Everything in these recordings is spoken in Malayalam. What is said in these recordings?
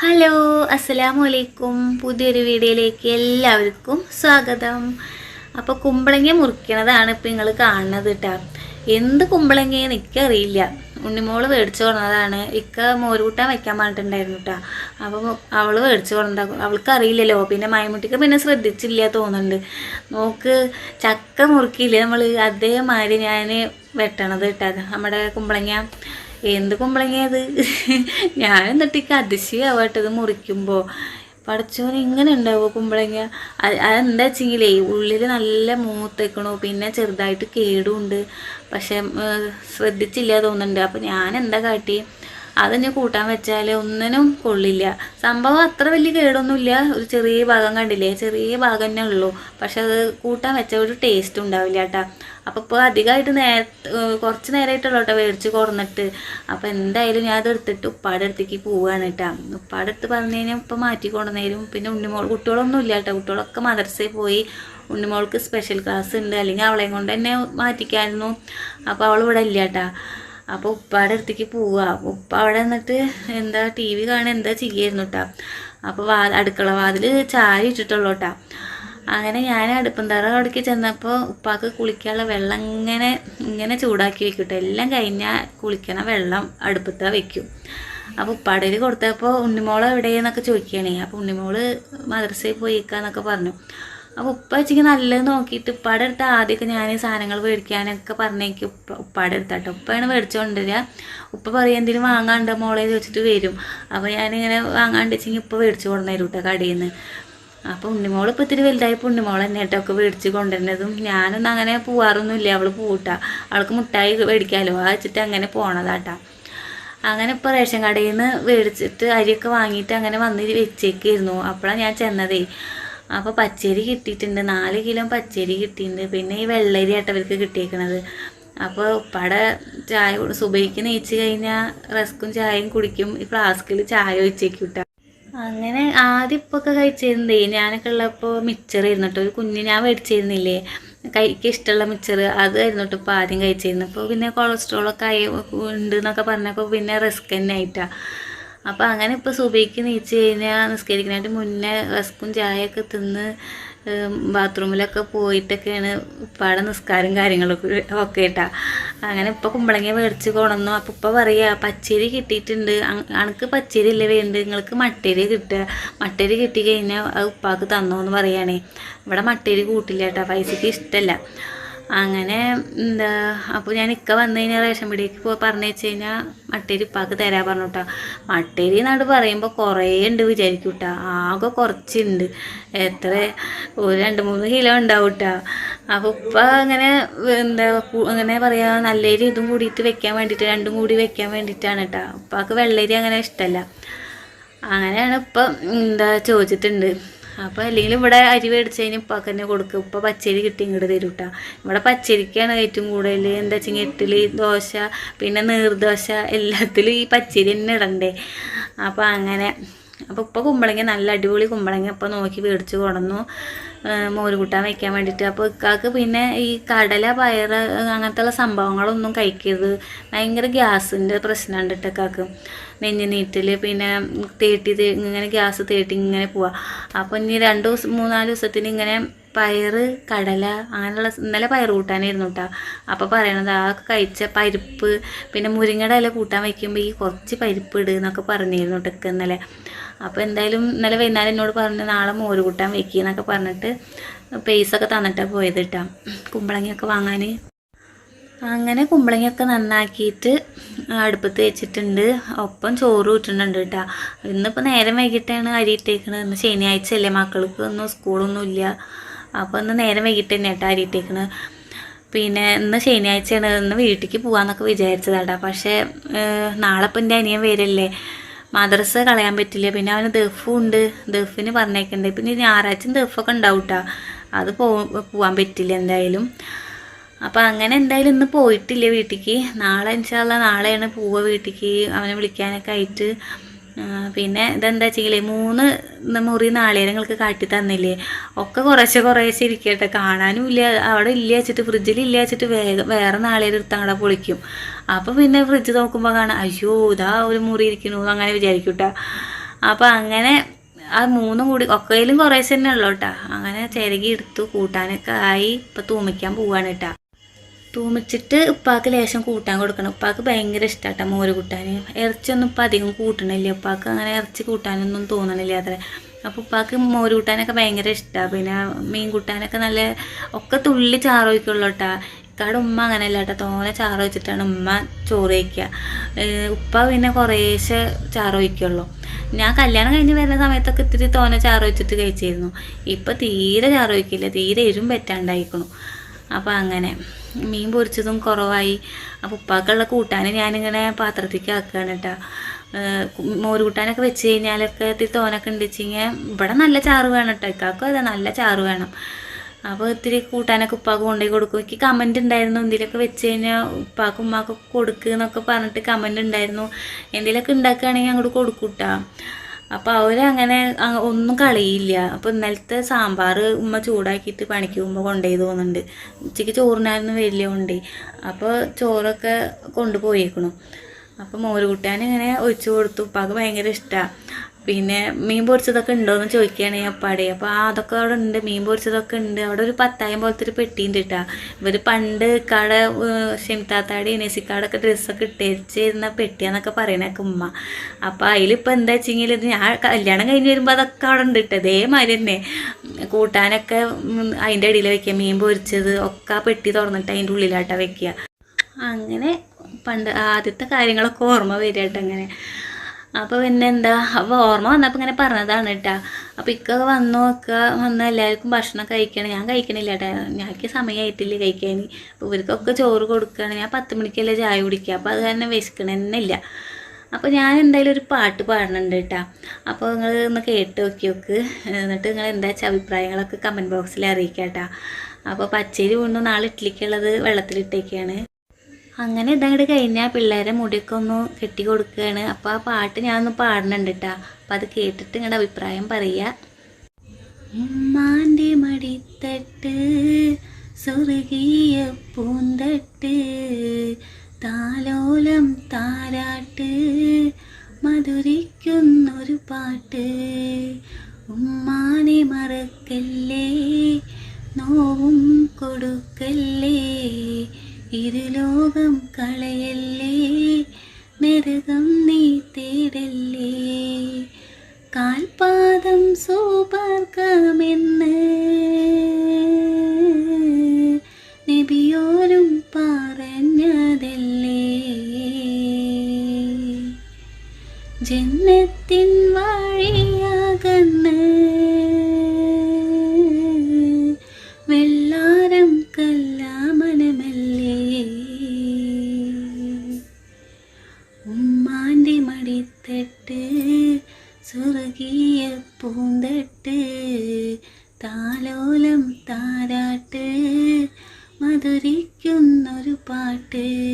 ഹലോ അസ്സലാമു അലൈക്കും പുതിയൊരു വീഡിയോയിലേക്ക് എല്ലാവർക്കും സ്വാഗതം. അപ്പോൾ കുമ്പളങ്ങ മുറിക്കണതാണ് ഇപ്പം നിങ്ങൾ കാണുന്നത് കേട്ടോ എന്ത് കുമ്പളങ്ങയെന്ന് എനിക്കറിയില്ല ഉണ്ണിമോൾ മേടിച്ചു കൊണ്ടതാണ്. ഇക്ക മോരുകൂട്ടാൻ വെക്കാൻ പറഞ്ഞിട്ടുണ്ടായിരുന്നു കേട്ടോ അപ്പം അവൾ മേടിച്ചു കൊണ്ട അവൾക്ക് അറിയില്ലല്ലോ. പിന്നെ മയമുട്ടിക്ക് പിന്നെ ശ്രദ്ധിച്ചില്ല തോന്നുന്നുണ്ട്. നോക്ക് ചക്ക മുറുക്കിയില്ലേ നമ്മൾ അതേമാതിരി ഞാൻ വെട്ടണത് കേട്ടോ നമ്മുടെ കുമ്പളങ്ങ എന്ത് കുമ്പളങ്ങിയത് ഞാൻ എന്നിട്ട് ഈ അതിശയാവട്ടത് മുറിക്കുമ്പോൾ പടച്ചോൻ ഇങ്ങനെ ഉണ്ടാവുമോ കുമ്പളങ്ങ? അത് അതെന്താ വെച്ചെങ്കിലേ ഉള്ളിൽ നല്ല മൂത്തേക്കണു പിന്നെ ചെറുതായിട്ട് കേടുണ്ട്. പക്ഷെ ശ്രദ്ധിച്ചില്ല തോന്നുന്നുണ്ട്. അപ്പം ഞാൻ എന്താ കാട്ടി? അത് ഞാൻ കൂട്ടാൻ വെച്ചാൽ ഒന്നിനും കൊള്ളില്ല. സംഭവം അത്ര വലിയ കേടൊന്നുമില്ല. ഒരു ചെറിയ ഭാഗം കണ്ടില്ലേ? ചെറിയ ഭാഗം തന്നെ ഉള്ളൂ. പക്ഷെ അത് കൂട്ടാൻ വെച്ച ഒരു ടേസ്റ്റ് ഉണ്ടാവില്ല കേട്ടോ അപ്പോൾ ഇപ്പോൾ അധികമായിട്ട് നേ കുറച്ച് നേരമായിട്ടുള്ളൂ കേട്ടോ മേടിച്ച് കുറന്നിട്ട് അപ്പോൾ എന്തായാലും ഞാൻ അത് എടുത്തിട്ട് ഉപ്പാടെ അടുത്തേക്ക് പോവുകയാണ് കേട്ടോ ഉപ്പാടെ അടുത്ത് പറഞ്ഞു കഴിഞ്ഞാൽ ഇപ്പം മാറ്റി കൊണ്ടുവന്നേരും പിന്നെ ഉണ്ണിമോൾ കുട്ടികളൊന്നും ഇല്ല കേട്ടോ കുട്ടികളൊക്കെ മദർസയിൽ പോയി. ഉണ്ണിമോൾക്ക് സ്പെഷ്യൽ ക്ലാസ് ഉണ്ട്. അല്ലെങ്കിൽ അവളെയും കൊണ്ട് തന്നെ മാറ്റിക്കായിരുന്നു അപ്പോൾ അവൾ ഇവിടെ ഇല്ല കേട്ടാ അപ്പോൾ ഉപ്പാടെ അടുത്തേക്ക് പോവുക ഉപ്പ അവിടെ നിന്നിട്ട് എന്താ ടി വി കാണുക എന്താ ചെയ്യായിരുന്നു കേട്ടാ അപ്പോൾ വാ അടുക്കള വാതിൽ ചാരി ഇട്ടിട്ടുള്ളൂ കേട്ടാ അങ്ങനെ ഞാൻ അടുപ്പം തറ അവിടേക്ക് ചെന്നപ്പോൾ ഉപ്പാക്ക് കുളിക്കാനുള്ള വെള്ളം ഇങ്ങനെ ഇങ്ങനെ ചൂടാക്കി വെക്കും എല്ലാം കഴിഞ്ഞാൽ കുളിക്കണ വെള്ളം അടുപ്പത്ത വെക്കും. അപ്പോൾ ഉപ്പാടയിൽ കൊടുത്തപ്പോൾ ഉണ്ണിമോൾ എവിടെയെന്നൊക്കെ ചോദിക്കുകയാണേ. അപ്പോൾ ഉണ്ണിമോൾ മദ്രസയിൽ പോയിക്കാന്നൊക്കെ പറഞ്ഞു. അപ്പോൾ ഉപ്പ വെച്ചെങ്കിൽ നല്ലത് നോക്കിയിട്ട് ഉപ്പാടെ അടുത്ത് ആദ്യമൊക്കെ ഞാൻ സാധനങ്ങൾ മേടിക്കാനൊക്കെ പറഞ്ഞേക്ക് ഉപ്പ ഉപ്പാടെ അടുത്താട്ടോ. ഉപ്പയാണ് മേടിച്ചുകൊണ്ടിരിക ഉപ്പ പറയും എന്തെങ്കിലും വാങ്ങാണ്ട് മോളെ? ചോദിച്ചിട്ട് വരും. അപ്പോൾ ഞാനിങ്ങനെ വാങ്ങാണ്ട് വെച്ചെങ്കിൽ ഉപ്പ മേടിച്ചു കൊണ്ടുവരും കേട്ടോ കടയിൽ നിന്ന് അപ്പോൾ ഉണ്ണിമോൾ ഇപ്പോൾ ഇത്തിരി വലുതായപ്പോൾ ഉണ്ണിമോൾ തന്നെ കേട്ടോ ഒക്കെ മേടിച്ച് കൊണ്ടുവരുന്നതും. ഞാനൊന്നും അങ്ങനെ പോവാറൊന്നുമില്ല. അവൾ പൂട്ട. അവൾക്ക് മുട്ടായി മേടിക്കാമല്ലോ ആ വെച്ചിട്ട് അങ്ങനെ പോണതാട്ടാ. അങ്ങനെ ഇപ്പോൾ റേഷൻ കടയിൽ നിന്ന് മേടിച്ചിട്ട് അരിയൊക്കെ വാങ്ങിയിട്ട് അങ്ങനെ വന്ന് വെച്ചേക്കായിരുന്നു. അപ്പോഴാണ് ഞാൻ ചെന്നതേ. അപ്പോൾ പച്ചരി കിട്ടിയിട്ടുണ്ട്. നാല് കിലോ പച്ചരി കിട്ടിയിട്ടുണ്ട്. പിന്നെ ഈ വെള്ളരി ആട്ടവർക്ക് കിട്ടിയേക്കണത്. അപ്പോൾ ഉപ്പാടെ ചായ സുബൈക്ക് നീച്ച് കഴിഞ്ഞാൽ റസ്ക്കും ചായയും കുടിക്കും. ഈ ഫ്ലാസ്കിൽ ചായ ഒഴിച്ചേക്ക് കേട്ടോ അങ്ങനെ ആദ്യം ഇപ്പൊക്കെ കഴിച്ചിരുന്നേ ഞാനൊക്കെ ഉള്ളപ്പോൾ മിച്ചർ ഇരുന്നിട്ട് ഒരു കുഞ്ഞ് ഞാൻ മേടിച്ചിരുന്നില്ലേ? കൈക്ക് ഇഷ്ടമുള്ള മിച്ചർ അതായിരുന്നു കേട്ടോ ഇപ്പോൾ ആദ്യം കഴിച്ചിരുന്നു അപ്പോൾ പിന്നെ കൊളസ്ട്രോളൊക്കെ ആയി ഉണ്ട് എന്നൊക്കെ പറഞ്ഞപ്പോൾ പിന്നെ റിസ്ക് തന്നെ ആയിട്ടാണ് അപ്പോൾ അങ്ങനെ ഇപ്പോൾ സുബൈക്ക് നീച്ച് കഴിഞ്ഞാൽ നിസ്കരിക്കാനായിട്ട് മുന്നേ റസ്ക്കും ചായയൊക്കെ തിന്ന് ബാത്റൂമിലൊക്കെ പോയിട്ടൊക്കെയാണ് ഇപ്പാടെ നിസ്കാരം കാര്യങ്ങളൊക്കെ ഒക്കെ ഇട്ടാ അങ്ങനെ ഇപ്പോൾ കുമ്പളങ്ങി മേടിച്ച് കൊണന്നു അപ്പോൾ ഇപ്പം പറയുക പച്ചരി കിട്ടിയിട്ടുണ്ട്. അനക്ക് പച്ചരി അല്ലേ വേണ്ടത്? നിങ്ങൾക്ക് മട്ടരി കിട്ടുക. മട്ടരി കിട്ടി കഴിഞ്ഞാൽ അത് ഉപ്പാക്ക് തന്നോ എന്ന് പറയുകയാണേ ഇവിടെ മട്ടരി കൂട്ടില്ല കേട്ടോ പൈസക്ക് ഇഷ്ടമല്ല അങ്ങനെ എന്താ അപ്പോൾ ഞാൻ ഇക്ക വന്നു കഴിഞ്ഞാൽ റേഷൻ പീടിയേക്ക് പോയി പറഞ്ഞു വെച്ച് കഴിഞ്ഞാൽ മട്ടേരി ഇപ്പാക്ക് തരാൻ പറഞ്ഞു കേട്ടോ മട്ടേരി എന്നാട് പറയുമ്പോൾ കുറേ ഉണ്ട് വിചാരിക്കും കേട്ടോ ആകെ കുറച്ചുണ്ട്. എത്ര ഒരു രണ്ട് മൂന്ന് കിലോ ഉണ്ടാവും കേട്ടോ അപ്പോൾ ഉപ്പ അങ്ങനെ എന്താ അങ്ങനെ പറയാ നല്ലരി ഇതും കൂടിയിട്ട് വെക്കാൻ വേണ്ടിയിട്ട് രണ്ടും കൂടി വെക്കാൻ വേണ്ടിയിട്ടാണ് കേട്ടോ ഉപ്പാക്ക് വെള്ളരി അങ്ങനെ ഇഷ്ടമല്ല അങ്ങനെയാണ് ഇപ്പം എന്താ ചോദിച്ചിട്ടുണ്ട്. അപ്പോൾ അല്ലെങ്കിൽ ഇവിടെ അരി മേടിച്ച് കഴിഞ്ഞാൽ ഉപ്പാക്ക് തന്നെ കൊടുക്കും. ഉപ്പ പച്ചരി കിട്ടി ഇങ്ങോട്ട് തരും കേട്ടോ ഇവിടെ പച്ചരിക്കാണ് ഏറ്റവും കൂടുതൽ എന്താ വെച്ചെങ്കിൽ ഇഡ്ഡലി ദോശ പിന്നെ നീർദോശ എല്ലാത്തിലും ഈ പച്ചരി തന്നെ ഇടണ്ടേ. അപ്പോൾ അങ്ങനെ അപ്പോൾ ഇപ്പോൾ കുമ്പളങ്ങ നല്ല അടിപൊളി കുമ്പളങ്ങ ഇപ്പോൾ നോക്കി മേടിച്ച് കൊടന്നു. മോര് കൂട്ടാൻ വയ്ക്കാൻ വേണ്ടിയിട്ട് അപ്പോൾ ഇക്കാക്ക് പിന്നെ ഈ കടല പയർ അങ്ങനത്തെ സംഭവങ്ങളൊന്നും കഴിക്കരുത്. ഭയങ്കര ഗ്യാസിന്റെ പ്രശ്നമുണ്ട് കേട്ടോ ഇക്കാക്ക്. നെഞ്ഞ് നീറ്റൽ പിന്നെ തേട്ടി ഇങ്ങനെ ഗ്യാസ് തേട്ടി ഇങ്ങനെ പോവാ. അപ്പോൾ ഇനി രണ്ട് ദിവസം മൂന്നാൽ ദിവസത്തിന് ഇങ്ങനെ പയർ കടല അങ്ങനെയുള്ള ഇന്നലെ പയർ കൂട്ടാനായിരുന്നു കേട്ടോ അപ്പോൾ പറയണത് ആ കഴിച്ച പരിപ്പ് പിന്നെ മുരിങ്ങയുടെ ഇല കൂട്ടാൻ വയ്ക്കുമ്പോൾ ഈ കുറച്ച് പരിപ്പ് ഇടുക എന്നൊക്കെ പറഞ്ഞിരുന്നു കേട്ടോ ഇന്നലെ. അപ്പോൾ എന്തായാലും ഇന്നലെ വൈകുന്നേരം എന്നോട് പറഞ്ഞു നാളെ മോര് കൂട്ടാൻ വെക്കുക എന്നൊക്കെ പറഞ്ഞിട്ട് പേസൊക്കെ തന്നിട്ടാണ് പോയത് കേട്ടോ കുമ്പളങ്ങയൊക്കെ വാങ്ങാൻ അങ്ങനെ കുമ്പളങ്ങയൊക്കെ നന്നാക്കിയിട്ട് അടുപ്പത്ത് വെച്ചിട്ടുണ്ട്. ഒപ്പം ചോറ് ഇട്ടിട്ടുണ്ട് കേട്ടോ ഇന്നിപ്പോൾ നേരം വൈകിട്ടാണ് അരി ഇട്ടേക്കണത്. ഇന്ന് ശനിയാഴ്ച അല്ലേ മക്കൾക്ക്. ഒന്നും സ്കൂളൊന്നും ഇല്ല അപ്പോൾ ഇന്ന് നേരം വൈകിട്ട് തന്നെ കേട്ടോ അരി ഇട്ടേക്കണത്. പിന്നെ ഇന്ന് ശനിയാഴ്ചയാണ്. ഇന്ന് വീട്ടിലേക്ക് പോകാമെന്നൊക്കെ വിചാരിച്ചതാട്ടാ പക്ഷേ നാളെ ഇപ്പം എന്റെ അനിയൻ വരല്ലേ. മദ്രസ കളയാൻ പറ്റില്ല. പിന്നെ അവന് ദഫും ഉണ്ട്. ദഫിന് പറഞ്ഞേക്കണ്ടേ. പിന്നെ ഞായറാഴ്ച ദഫൊക്കെ ഉണ്ടാവും കേട്ടോ അത് പോ പറ്റില്ല എന്തായാലും. അപ്പോൾ അങ്ങനെ എന്തായാലും ഇന്ന് പോയിട്ടില്ല വീട്ടിലേക്ക് നാളെ ഇൻഷാല്ല നാളെയാണ് പോവുക വീട്ടിലേക്ക് അവനെ വിളിക്കാനൊക്കെ ആയിട്ട്. പിന്നെ ഇതെന്താ ചെയ്യലേ? മൂന്ന് മുറി നാളികേരങ്ങൾക്ക് കാട്ടി തന്നില്ലേ? ഒക്കെ കുറേശ്ശെ കുറേശ്ശെ ഇരിക്കട്ടെ. കാണാനും ഇല്ല. അവിടെ ഇല്ല വെച്ചിട്ട് ഫ്രിഡ്ജിൽ ഇല്ല വെച്ചിട്ട് വേഗം വേറെ നാളികേരം എടുത്ത് പൊളിക്കും. അപ്പോൾ പിന്നെ ഫ്രിഡ്ജ് നോക്കുമ്പോൾ കാണാം അയ്യോ ഇതാ ഒരു മുറി ഇരിക്കണു അങ്ങനെ വിചാരിക്കും കേട്ടോ അപ്പോൾ അങ്ങനെ ആ മൂന്നും കൂടി ഒക്കെയിലും കുറേശ്ശെ തന്നെ ഉള്ളു കേട്ടോ അങ്ങനെ ചിരകി എടുത്തു കൂട്ടാനൊക്കെ ആയി ഇപ്പം തൂമിക്കാൻ പോവാണ് കേട്ടാ തൂമിച്ചിട്ട് ഉപ്പാക്ക് ലേശം കൂട്ടാൻ കൊടുക്കണം. ഉപ്പാക്ക് ഭയങ്കര ഇഷ്ടമാട്ടോ മോര് കൂട്ടാൻ ഇറച്ചിയൊന്നും ഇപ്പം അധികം കൂട്ടണില്ല. ഉപ്പാക്ക് അങ്ങനെ ഇറച്ചി കൂട്ടാനൊന്നും തോന്നണില്ല അത്ര. അപ്പോൾ ഉപ്പാക്ക് മോര് കൂട്ടാനൊക്കെ ഭയങ്കര ഇഷ്ടമാണ് പിന്നെ മീൻ കൂട്ടാനൊക്കെ നല്ല ഒക്കെ തുള്ളി ചാറ് ഒഴിക്കുള്ളൂ ഇക്കാടെ ഉമ്മ അങ്ങനെയല്ല കേട്ടോ തോനെ ചാറ് വെച്ചിട്ടാണ് ഉമ്മ ചോറ് വയ്ക്കുക ഉപ്പ പിന്നെ കുറേശ്ശെ ചാറ് വയ്ക്കുള്ളൂ ഞാൻ കല്യാണം കഴിഞ്ഞ് വരുന്ന സമയത്തൊക്കെ ഇത്തിരി തോനെ ചാറ് വെച്ചിട്ട് കഴിച്ചിരുന്നു. ഇപ്പം തീരെ ചാറ് വയ്ക്കില്ല തീരെ എരും പറ്റാണ്ടായിക്കണു. അപ്പോൾ അങ്ങനെ മീൻ പൊരിച്ചതും കുറവായി. അപ്പോൾ ഉപ്പാക്കുള്ള കൂട്ടാൻ ഞാനിങ്ങനെ പാത്രത്തേക്ക് ആക്കുകയാണ് കേട്ടോ. മോര് കൂട്ടാനൊക്കെ വെച്ച് കഴിഞ്ഞാലൊക്കെ ഇത്തിരി തോനൊക്കെ ഉണ്ട് വെച്ചിങ്ങനെ ഇവിടെ നല്ല ചാറ് വേണം കേട്ടോ. ഇക്കാക്കും അതെ നല്ല ചാറ് വേണം. അപ്പോൾ ഇത്തിരി കൂട്ടാനൊക്കെ ഉപ്പാക്ക് കൊണ്ടുപോയി കൊടുക്കും. എനിക്ക് കമന്റ് ഉണ്ടായിരുന്നു. എന്തെങ്കിലുമൊക്കെ വെച്ച് കഴിഞ്ഞാൽ ഉപ്പാക്കും ഉമ്മാക്കൊക്കെ കൊടുക്കുക എന്നൊക്കെ പറഞ്ഞിട്ട് കമന്റ് ഉണ്ടായിരുന്നു. എന്തെങ്കിലുമൊക്കെ ഉണ്ടാക്കുകയാണെങ്കിൽ അങ്ങോട്ട് കൊടുക്കൂട്ടാ അപ്പോൾ അവരങ്ങനെ ഒന്നും കളയില്ല. അപ്പോൾ ഇന്നലത്തെ സാമ്പാർ ഉമ്മ ചൂടാക്കിയിട്ട് പണിക്ക് പോകുമ്പോൾ കൊണ്ടുപോയി തോന്നുന്നുണ്ട്. ഉച്ചയ്ക്ക് ചോറിനായിരുന്നു വലിയ കൊണ്ട് അപ്പോൾ ചോറൊക്കെ കൊണ്ടുപോയേക്കണു. അപ്പോൾ മോര് കൂട്ടാൻ ഇങ്ങനെ ഒഴിച്ചു കൊടുത്തു. ഉപ്പാക്ക് ഭയങ്കര ഇഷ്ടമാണ് പിന്നെ മീൻ പൊരിച്ചതൊക്കെ ഉണ്ടോയെന്ന് ചോദിക്കുകയാണ് അപ്പാടെ അപ്പോൾ ആ അതൊക്കെ അവിടെ ഉണ്ട് മീൻ പൊരിച്ചതൊക്കെ ഉണ്ട്. അവിടെ ഒരു പത്തായം പോലത്തെ ഒരു പെട്ടിയുണ്ട് കേട്ടോ ഇവർ പണ്ട് കട ഷിംതാത്താടി നെസിക്കാടൊക്കെ ഡ്രസ്സൊക്കെ ഇട്ടേച്ചിരുന്ന പെട്ടിയാന്നൊക്കെ പറയണൊക്കെ ഉമ്മ. അപ്പോൾ അതിലിപ്പോൾ എന്താ വെച്ചെങ്കിൽ ഇത് ഞാൻ കല്യാണം കഴിഞ്ഞ് വരുമ്പോൾ അതൊക്കെ അവിടെ ഉണ്ട് കേട്ടോ ഇതേമാതിരി തന്നെ. കൂട്ടാനൊക്കെ അതിന്റെ അടിയിൽ വെക്കുക മീൻ പൊരിച്ചത് ഒക്കെ ആ പെട്ടി തുറന്നിട്ട് അതിന്റെ ഉള്ളിലാട്ടാ വെക്കുക അങ്ങനെ പണ്ട് ആദ്യത്തെ കാര്യങ്ങളൊക്കെ ഓർമ്മ വരിക അങ്ങനെ അപ്പോൾ പിന്നെ എന്താ അപ്പോൾ ഓർമ്മ വന്നപ്പോൾ ഇങ്ങനെ പറഞ്ഞതാണ് കേട്ടാ അപ്പോൾ ഇക്ക വന്നു ഒക്കെ വന്ന് എല്ലാവർക്കും ഭക്ഷണം കഴിക്കണം. ഞാൻ കഴിക്കണില്ല ഞാൻ ഞങ്ങൾക്ക് സമയമായിട്ടില്ല കഴിക്കാൻ അപ്പോൾ ഇവർക്കൊക്കെ ചോറ് കൊടുക്കുകയാണ് ഞാൻ പത്ത് മണിക്കല്ലേ ചായ കുടിക്കുക അപ്പോൾ അത് കാരണം വിശക്കണമെന്നില്ല അപ്പോൾ ഞാൻ എന്തായാലും ഒരു പാട്ട് പാടുന്നുണ്ട് കേട്ടാ അപ്പോൾ നിങ്ങൾ ഒന്ന് കേട്ട് നോക്കി നോക്ക് എന്നിട്ട് നിങ്ങൾ എന്താ വെച്ചാൽ അഭിപ്രായങ്ങളൊക്കെ കമന്റ് ബോക്സിൽ അറിയിക്കാം കേട്ടാ അപ്പോൾ പച്ചരി വീണ്ടും നാളെ ഇഡ്ലിക്കുള്ളത് വെള്ളത്തിലിട്ടേക്കാണ്. അങ്ങനെ ഇതങ്ങോട്ട് കഴിഞ്ഞാൽ പിള്ളേരെ മുടിയൊക്കെ ഒന്ന് കെട്ടി കൊടുക്കുകയാണ് അപ്പോൾ ആ പാട്ട് ഞാനൊന്ന് പാടുന്നുണ്ട് കേട്ടോ അപ്പം അത് കേട്ടിട്ട് നിങ്ങളുടെ അഭിപ്രായം പറയുക ഉമ്മാന്റെ മടിത്തട്ട് സ്വർഗീയ പൂന്തട്ട് താലോലം താരാട്ട് മധുരിക്കുന്നൊരു പാട്ട്. നബിയോരും പറഞ്ഞതല്ലേ? ജന്മത്തിൻ വഴിയാകന്ന് വെള്ളാരം കല്ലാമനമല്ലേ? ഉമ്മാന്റെ മടിത്തട്ട് സ്വർഗീയ പൂന്തട്ട് താലോലം താരാട്ട് പാട്ട്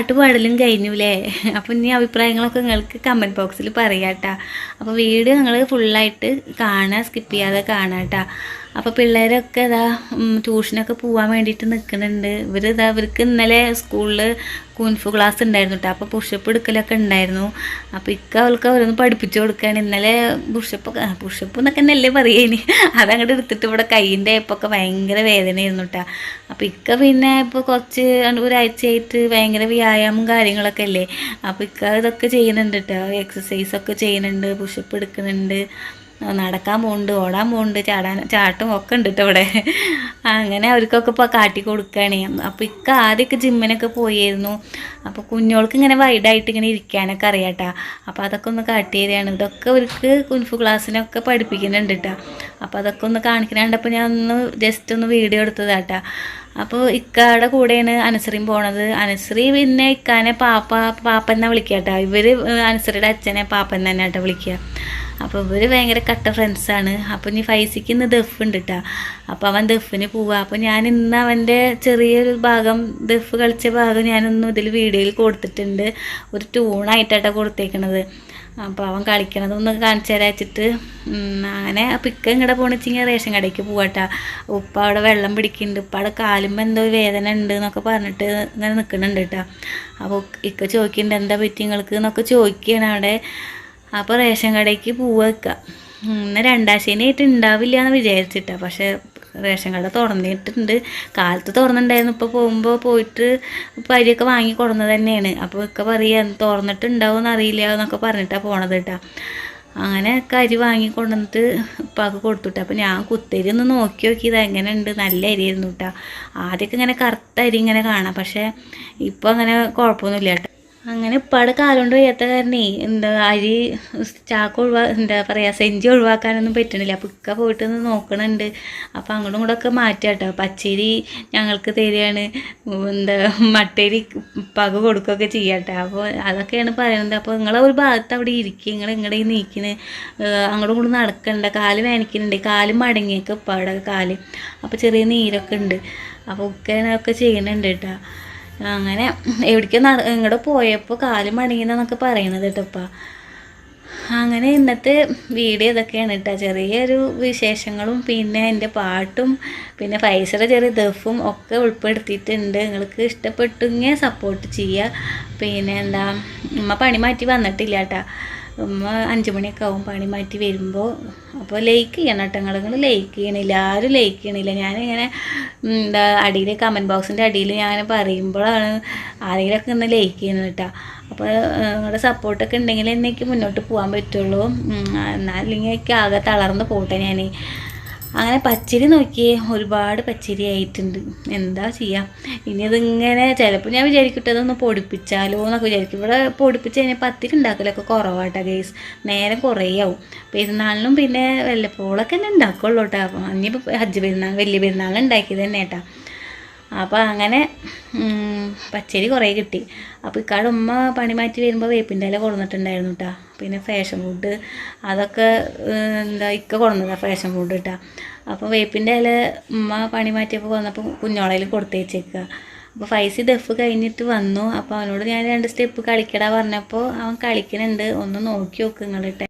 പാട്ട് പാടലും കഴിഞ്ഞുല്ലേ അപ്പോൾ ഇനി അഭിപ്രായങ്ങളൊക്കെ നിങ്ങൾക്ക് കമന്റ് ബോക്സിൽ പറയാം കേട്ടോ അപ്പോൾ വീഡിയോ നിങ്ങൾ ഫുള്ളായിട്ട് കാണുക സ്കിപ്പ് ചെയ്യാതെ കാണാം കേട്ടോ അപ്പോൾ പിള്ളേരൊക്കെ ഇതാ ട്യൂഷനൊക്കെ പോകാൻ വേണ്ടിയിട്ട് നിൽക്കുന്നുണ്ട് ഇവർ ഇതാ ഇവർക്ക് ഇന്നലെ സ്കൂളിൽ കുൻഫു ക്ലാസ് ഉണ്ടായിരുന്നു കേട്ടോ അപ്പോൾ പുഷപ്പ് എടുക്കലൊക്കെ ഉണ്ടായിരുന്നു. അപ്പോൾ ഇക്ക അവൾക്ക് അവരൊന്ന് പഠിപ്പിച്ചു കൊടുക്കുകയാണ് ഇന്നലെ പുഷപ്പ് പുഷപ്പ് എന്നൊക്കെ എന്നല്ലേ പറയേനി അതങ്ങോട്ട് എടുത്തിട്ട് ഇവിടെ കൈയിന്റെ ഇപ്പൊക്കെ ഭയങ്കര വേദനയായിരുന്നു കേട്ടോ അപ്പോൾ ഇക്ക പിന്നെ ഇപ്പോൾ കുറച്ച് ഒരാഴ്ചയായിട്ട് ഭയങ്കര വ്യായാമം കാര്യങ്ങളൊക്കെ അല്ലേ. അപ്പോൾ ഇക്ക ഇതൊക്കെ ചെയ്യുന്നുണ്ട് കേട്ടോ എക്സസൈസൊക്കെ ചെയ്യുന്നുണ്ട് പുഷപ്പ് എടുക്കുന്നുണ്ട്. നടക്കാൻ പോകുന്നുണ്ട് ഓടാൻ പോകുന്നുണ്ട് ചാടാൻ ചാട്ടും ഒക്കെ ഉണ്ട് കേട്ടോ ഇവിടെ അങ്ങനെ അവർക്കൊക്കെ ഇപ്പോൾ കാട്ടി കൊടുക്കുകയാണ് അപ്പോൾ ഇക്ക ആദ്യമൊക്കെ ജിമ്മിനൊക്കെ പോയിരുന്നു. അപ്പോൾ കുഞ്ഞോൾക്ക് ഇങ്ങനെ വൈഡായിട്ട് ഇങ്ങനെ ഇരിക്കാനൊക്കെ അറിയാട്ടാ. അപ്പോൾ അതൊക്കെ ഒന്ന് കാട്ടി തരികയാണ് ഇതൊക്കെ അവർക്ക് കുൻഫു ക്ലാസ്സിനൊക്കെ പഠിപ്പിക്കുന്നുണ്ട് കേട്ടോ അപ്പോൾ അതൊക്കെ ഒന്ന് കാണിക്കാണ്ടപ്പോൾ ഞാൻ ഒന്ന് ജസ്റ്റ് ഒന്ന് വീഡിയോ എടുത്തതാട്ടാ. അപ്പോൾ ഇക്കാടെ കൂടെയാണ് അനുസരിയും പോണത്. അനുസരി പിന്നെ ഇക്കാനെ പാപ്പ പാപ്പ എന്നാ വിളിക്കുക കേട്ടോ ഇവർ അനുസരിയുടെ അച്ഛനെ പാപ്പൻ തന്നെ കേട്ടോ വിളിക്കുക അപ്പോൾ ഇവർ ഭയങ്കര കട്ട ഫ്രണ്ട്സാണ് അപ്പോൾ ഇനി ഫൈസിക്ക് ഇന്ന് ദഫ് ഉണ്ട് കേട്ടോ അപ്പോൾ അവൻ ദഫിന് പോവുക അപ്പോൾ ഞാൻ ഇന്ന് അവന്റെ ചെറിയൊരു ഭാഗം ദഫ് കളിച്ച ഭാഗം ഞാനൊന്നും ഇതിൽ വീഡിയോയിൽ കൊടുത്തിട്ടുണ്ട്. ഒരു ട്യൂണായിട്ടാട്ടോ കൊടുത്തേക്കണത്. അപ്പോൾ അവൻ കളിക്കണതൊന്ന് കാണിച്ചു തരാ വെച്ചിട്ട്. ഉം, അങ്ങനെ പിക്ക ഇങ്ങടെ പോണിച്ചിങ്ങനെ റേഷൻ കടയ്ക്ക് പോവാട്ടാ. ഉപ്പ അവിടെ വെള്ളം പിടിക്കുന്നുണ്ട് ഉപ്പ അവിടെ കാലുമ്പോൾ എന്തോ വേദന ഉണ്ട് എന്നൊക്കെ പറഞ്ഞിട്ട് ഇങ്ങനെ നിൽക്കുന്നുണ്ട് കേട്ടോ അപ്പോൾ ഇക്ക ചോദിക്കുന്നുണ്ട് എന്താ പറ്റി നിങ്ങൾക്ക് എന്നൊക്കെ ചോദിക്കുകയാണ് അവിടെ. അപ്പോൾ റേഷൻ കടയ്ക്ക് പോവുക ഇന്ന് രണ്ടാം ശനിയായിട്ട് ഉണ്ടാവില്ല എന്ന് വിചാരിച്ചിട്ടാണ് പക്ഷേ റേഷൻ കട തുറന്നിട്ടുണ്ട്. കാലത്ത് തുറന്നിട്ടുണ്ടായിരുന്നു. ഇപ്പോൾ പോകുമ്പോൾ പോയിട്ട് ഇപ്പോൾ അരിയൊക്കെ വാങ്ങി കൊടുന്നത് തന്നെയാണ്. അപ്പോൾ ഒക്കെ പറയുക തുറന്നിട്ടുണ്ടാവും അറിയില്ല എന്നൊക്കെ പറഞ്ഞിട്ടാണ് പോണത് കേട്ടോ. അങ്ങനെ കരി വാങ്ങി കൊണ്ടുവന്നിട്ട് ഉപ്പാക്ക് കൊടുത്തുട്ട. അപ്പോൾ ഞാൻ കുത്തരി ഒന്ന് നോക്കി നോക്കിയത് എങ്ങനെ ഉണ്ട് നല്ല അരിയായിരുന്നു കേട്ടോ. ആദ്യമൊക്കെ ഇങ്ങനെ കറുത്ത അരി ഇങ്ങനെ കാണാം. പക്ഷേ ഇപ്പോൾ അങ്ങനെ കുഴപ്പമൊന്നുമില്ല കേട്ടോ. അങ്ങനെ ഇപ്പാടെ കാലുകൊണ്ട് വയ്യാത്ത കാരണേ എന്താ അരി ചാക്ക് ഒഴിവാ എന്താ പറയുക സെഞ്ചി ഒഴിവാക്കാനൊന്നും പറ്റണില്ല. അപ്പോൾ ഇക്ക പോയിട്ട് ഒന്ന് നോക്കണുണ്ട്. അപ്പോൾ അങ്ങോട്ടും കൂടെ ഒക്കെ മാറ്റാം കേട്ടോ പച്ചരി ഞങ്ങൾക്ക് തരികയാണ്. എന്താ മട്ടരി പക കൊടുക്കുകയൊക്കെ ചെയ്യാട്ടോ. അപ്പോൾ അതൊക്കെയാണ് പറയുന്നത് അപ്പോൾ നിങ്ങളെ ഒരു ഭാഗത്ത് അവിടെ ഇരിക്കുക നിങ്ങൾ ഇങ്ങടെ നീക്കിന് അങ്ങോട്ടും ഇങ്ങോട്ടും നടക്കണ്ട. കാൽ വേനിക്കുന്നുണ്ട് കാൽ മടങ്ങിയൊക്കെ ഇപ്പാടെ കാൽ. അപ്പോൾ ചെറിയ നീരൊക്കെ ഉണ്ട്. അപ്പോൾ ഉക്കനൊക്കെ ചെയ്യുന്നുണ്ട് കേട്ടോ അങ്ങനെ എവിടേക്ക് ഇങ്ങോട്ട് പോയപ്പോൾ കാൽ മടങ്ങിയെന്നൊക്കെ പറയുന്നത് കേട്ടോ ഉപ്പ അങ്ങനെ ഇന്നത്തെ വീഡിയോ ഇതൊക്കെയാണ് കേട്ടോ. ചെറിയൊരു വിശേഷങ്ങളും പിന്നെ എന്റെ പാട്ടും പിന്നെ പൈസയുടെ ചെറിയ ദഫും ഒക്കെ ഉൾപ്പെടുത്തിയിട്ടുണ്ട്. നിങ്ങൾക്ക് ഇഷ്ടപ്പെട്ടെങ്കിൽ സപ്പോർട്ട് ചെയ്യുക. പിന്നെ എന്താ ഉമ്മ പണി മാറ്റി വന്നിട്ടില്ല കേട്ടോ. ഉമ്മ അഞ്ച് മണിയൊക്കെ ആവും പണി മാറ്റി വരുമ്പോൾ അപ്പോൾ ലൈക്ക് ചെയ്യണം കേട്ടോ നിങ്ങൾ ലൈക്ക് ചെയ്യണില്ല ആരും ലൈക്ക് ചെയ്യണില്ല. ഞാനിങ്ങനെ എന്താ അടിയിൽ കമന്റ് ബോക്സിന്റെ അടിയിൽ ഞാൻ പറയുമ്പോഴാണ് ആരെങ്കിലുമൊക്കെ ഒന്ന് ലൈക്ക് ചെയ്യണം കേട്ടോ അപ്പോൾ നിങ്ങളുടെ സപ്പോർട്ടൊക്കെ ഉണ്ടെങ്കിൽ എനിക്ക് മുന്നോട്ട് പോകാൻ പറ്റുള്ളൂ. എന്നാലിങ്ങനെയൊക്കെ ആകെ തളർന്ന് പോട്ടെ ഞാൻ അങ്ങനെ പച്ചരി നോക്കിയേ ഒരുപാട് പച്ചരി ആയിട്ടുണ്ട്. എന്താ ചെയ്യുക ഇനി അതിങ്ങനെ ചിലപ്പോൾ ഞാൻ വിചാരിക്കട്ടെ അതൊന്ന് പൊടിപ്പിച്ചാലോ എന്നൊക്കെ വിചാരിക്കും. ഇവിടെ പൊടിപ്പിച്ച് കഴിഞ്ഞാൽ പത്തിരി ഉണ്ടാക്കലൊക്കെ കുറവാട്ടോ ഗേസ് നേരം കുറേ ആവും. പെരുന്നാളിനും പിന്നെ വല്ലപ്പോഴൊക്കെ തന്നെ ഉണ്ടാക്കുള്ളൂ കേട്ടോ അപ്പം ഇനിയിപ്പോൾ ഹജ്ജ് പെരുന്നാൾ വലിയ പെരുന്നാൾ ഉണ്ടാക്കിയത് തന്നെ കേട്ടോ അപ്പോൾ അങ്ങനെ പച്ചരി കുറേ കിട്ടി. അപ്പോൾ ഇക്കാട് ഉമ്മ പണി മാറ്റി വരുമ്പോൾ വേപ്പിന്റെ ഇല കൊടുന്നിട്ടുണ്ടായിരുന്നു കേട്ടോ പിന്നെ ഫാഷൻ ഫുഡ് അതൊക്കെ എന്താ ഇക്ക കൊണ്ടുവന്ന ഫാഷൻ ഫുഡ് കേട്ടോ അപ്പോൾ വേപ്പിന്റെ ഇല ഉമ്മ പണി മാറ്റിയപ്പോൾ വന്നപ്പോൾ കുഞ്ഞോളയിൽ കൊടുത്തേച്ചേക്കുക അപ്പോൾ ഫൈസി ദഫ് കഴിഞ്ഞിട്ട് വന്നു. അപ്പോൾ അവനോട് ഞാൻ രണ്ട് സ്റ്റെപ്പ് കളിക്കടാ പറഞ്ഞപ്പോൾ അവൻ കളിക്കണുണ്ട്. ഒന്ന് നോക്കി നോക്ക് നിങ്ങളിട്ട്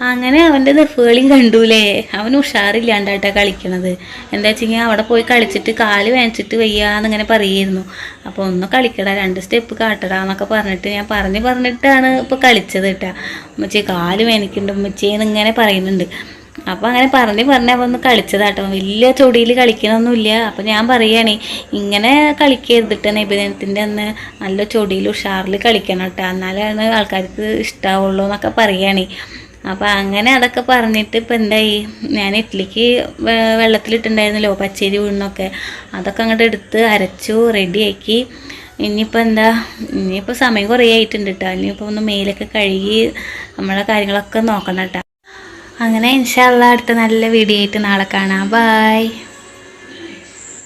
അങ്ങനെ അവന്റെ ദഫുകളിയും കണ്ടൂലേ. അവൻ ഉഷാറില്ലാണ്ടായിട്ടാണ് കളിക്കണത്. എന്താ വെച്ചെങ്കിൽ അവിടെ പോയി കളിച്ചിട്ട് കാൽ വേനിച്ചിട്ട് വയ്യാന്നിങ്ങനെ പറയായിരുന്നു അപ്പോൾ ഒന്ന് കളിക്കടാ രണ്ട് സ്റ്റെപ്പ് കാട്ടടാ എന്നൊക്കെ പറഞ്ഞിട്ട് ഞാൻ പറഞ്ഞ് പറഞ്ഞിട്ടാണ് ഇപ്പോൾ കളിച്ചത് കേട്ടാ. ഉമ്മച്ചി കാൽ വേനിക്കുന്നുണ്ട് ഉമ്മച്ചിയെന്ന് ഇങ്ങനെ പറയുന്നുണ്ട്. അപ്പോൾ അങ്ങനെ പറഞ്ഞ് പറഞ്ഞ് അവൻ ഒന്ന് കളിച്ചതാട്ടോ. വലിയ ചൊടിയിൽ കളിക്കണമൊന്നുമില്ല അപ്പോൾ ഞാൻ പറയുകയാണേ ഇങ്ങനെ കളിക്കരുതിട്ട് നിബന്ധനത്തിന്റെ അന്ന് നല്ല ചൊടിയിൽ ഉഷാറിൽ കളിക്കണം കേട്ടോ. എന്നാലാണ് ആൾക്കാർക്ക് ഇഷ്ടാവുള്ളൂ എന്നൊക്കെ പറയുകയാണേ അപ്പോൾ അങ്ങനെ അതൊക്കെ പറഞ്ഞിട്ട് ഇപ്പം എന്തായി? ഞാൻ ഇഡ്ഡലിക്ക് വെള്ളത്തിലിട്ടുണ്ടായിരുന്നല്ലോ പച്ചരി ഉഴുന്നൊക്കെ. അതൊക്കെ അങ്ങോട്ട് എടുത്ത് അരച്ചു റെഡിയാക്കി ഇനിയിപ്പോൾ എന്താ? ഇനിയിപ്പോൾ സമയം കുറേ ആയിട്ടുണ്ട് കേട്ടോ ഇനിയിപ്പോൾ ഒന്ന് മേലൊക്കെ കഴുകി നമ്മളെ കാര്യങ്ങളൊക്കെ നോക്കണം കേട്ടോ അങ്ങനെ ഇൻഷാല്ല അടുത്ത നല്ല വീഡിയോ ആയിട്ട് നാളെ കാണാം. ബായ്